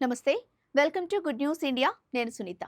నమస్తే. Welcome to good news India. నేను సునీత.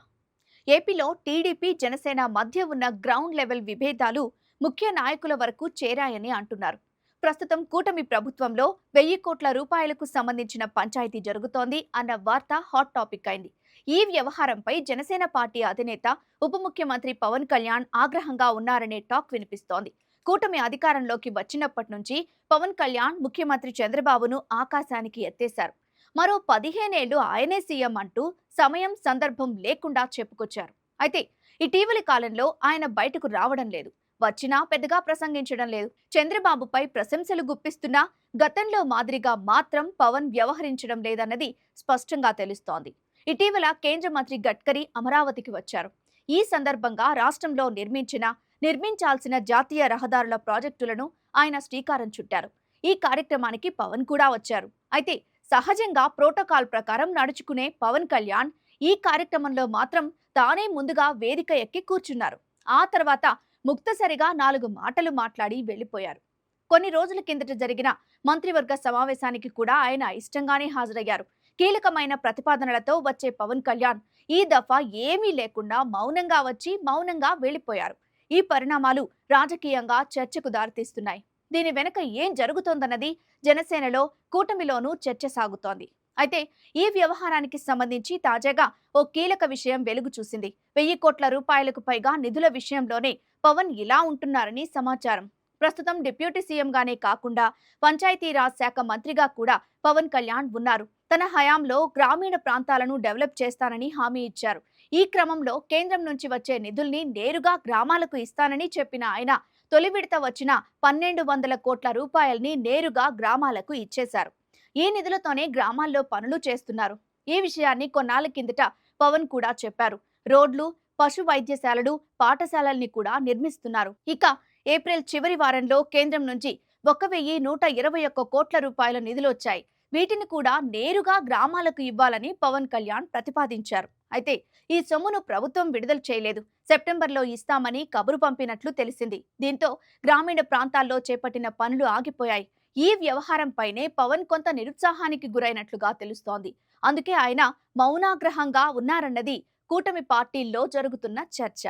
ఏపీలో టీడీపీ జనసేన మధ్య ఉన్న గ్రౌండ్ లెవెల్ విభేదాలు ముఖ్య నాయకుల వరకు చేరాయని అంటున్నారు. ప్రస్తుతం కూటమి ప్రభుత్వంలో వెయ్యి కోట్ల రూపాయలకు సంబంధించిన పంచాయతీ జరుగుతోంది అన్న వార్త హాట్ టాపిక్ అయింది. ఈ వ్యవహారంపై జనసేన పార్టీ అధినేత ఉప ముఖ్యమంత్రి పవన్ కళ్యాణ్ ఆగ్రహంగా ఉన్నారనే టాక్ వినిపిస్తోంది. కూటమి అధికారంలోకి వచ్చినప్పటి నుంచి పవన్ కళ్యాణ్ ముఖ్యమంత్రి చంద్రబాబును ఆకాశానికి ఎత్తేశారు. మరో పదిహేనేళ్ళు ఆయనే సీఎం అంటూ సమయం సందర్భం లేకుండా చెప్పుకొచ్చారు. అయితే ఇటీవలి కాలంలో ఆయన బయటకు రావడం లేదు. వచ్చినా పెద్దగా ప్రసంగించడం లేదు. చంద్రబాబుపై ప్రశంసలు గుప్పిస్తున్నా గతంలో మాదిరిగా మాత్రం పవన్ వ్యవహరించడం లేదన్నది స్పష్టంగా తెలుస్తోంది. ఇటీవల కేంద్ర మంత్రి గడ్కరీ అమరావతికి వచ్చారు. ఈ సందర్భంగా రాష్ట్రంలో నిర్మించిన నిర్మించాల్సిన జాతీయ రహదారుల ప్రాజెక్టులను ఆయన శ్రీకారం చుట్టారు. ఈ కార్యక్రమానికి పవన్ కూడా వచ్చారు. అయితే సహజంగా ప్రోటోకాల్ ప్రకారం నడుచుకునే పవన్ కళ్యాణ్ ఈ కార్యక్రమంలో మాత్రం తానే ముందుగా వేదిక ఎక్కి కూర్చున్నారు. ఆ తర్వాత ముక్తసరిగా నాలుగు మాటలు మాట్లాడి వెళ్ళిపోయారు. కొన్ని రోజుల కిందట జరిగిన మంత్రివర్గ సమావేశానికి కూడా ఆయన ఇష్టంగానే హాజరయ్యారు. కీలకమైన ప్రతిపాదనలతో వచ్చే పవన్ కళ్యాణ్ ఈ దఫా ఏమీ లేకుండా మౌనంగా వచ్చి మౌనంగా వెళ్ళిపోయారు. ఈ పరిణామాలు రాజకీయంగా చర్చకు దారితీస్తున్నాయి. దీని వెనుక ఏం జరుగుతోందన్నది జనసేనలో కూటమిలోనూ చర్చ సాగుతోంది. అయితే ఈ వ్యవహారానికి సంబంధించి తాజాగా ఓ కీలక విషయం వెలుగు చూసింది. వెయ్యి కోట్ల రూపాయలకు పైగా నిధుల విషయంలోనే పవన్ ఇలా ఉంటున్నారని సమాచారం. ప్రస్తుతం డిప్యూటీ సీఎంగానే కాకుండా పంచాయతీరాజ్ శాఖ మంత్రిగా కూడా పవన్ కళ్యాణ్ ఉన్నారు. తన హయాంలో గ్రామీణ ప్రాంతాలను డెవలప్ చేస్తానని హామీ ఇచ్చారు. ఈ క్రమంలో కేంద్రం నుంచి వచ్చే నిధుల్ని నేరుగా గ్రామాలకు ఇస్తానని చెప్పిన ఆయన తొలి విడత వచ్చిన పన్నెండు వందల కోట్ల రూపాయల్ని నేరుగా గ్రామాలకు ఇచ్చేశారు. ఈ నిధులతోనే గ్రామాల్లో పనులు చేస్తున్నారు. ఈ విషయాన్ని కొన్నాళ్ళ కిందట పవన్ కూడా చెప్పారు. రోడ్లు పశు వైద్యశాలలు పాఠశాలల్ని కూడా నిర్మిస్తున్నారు. ఇక ఏప్రిల్ చివరి వారంలో కేంద్రం నుంచి ఒక వెయ్యి నూట ఇరవై ఒక్క కోట్ల రూపాయల నిధులు వచ్చాయి. వీటిని కూడా నేరుగా గ్రామాలకు ఇవ్వాలని పవన్ కళ్యాణ్ ప్రతిపాదించారు. అయితే ఈ సొమ్మును ప్రభుత్వం విడుదల చేయలేదు. సెప్టెంబర్లో ఇస్తామని కబురు పంపినట్లు తెలిసింది. దీంతో గ్రామీణ ప్రాంతాల్లో చేపట్టిన పనులు ఆగిపోయాయి. ఈ వ్యవహారంపైనే పవన్ కొంత నిరుత్సాహానికి గురైనట్లుగా తెలుస్తోంది. అందుకే ఆయన మౌనాగ్రహంగా ఉన్నారన్నది కూటమి పార్టీల్లో జరుగుతున్న చర్చ.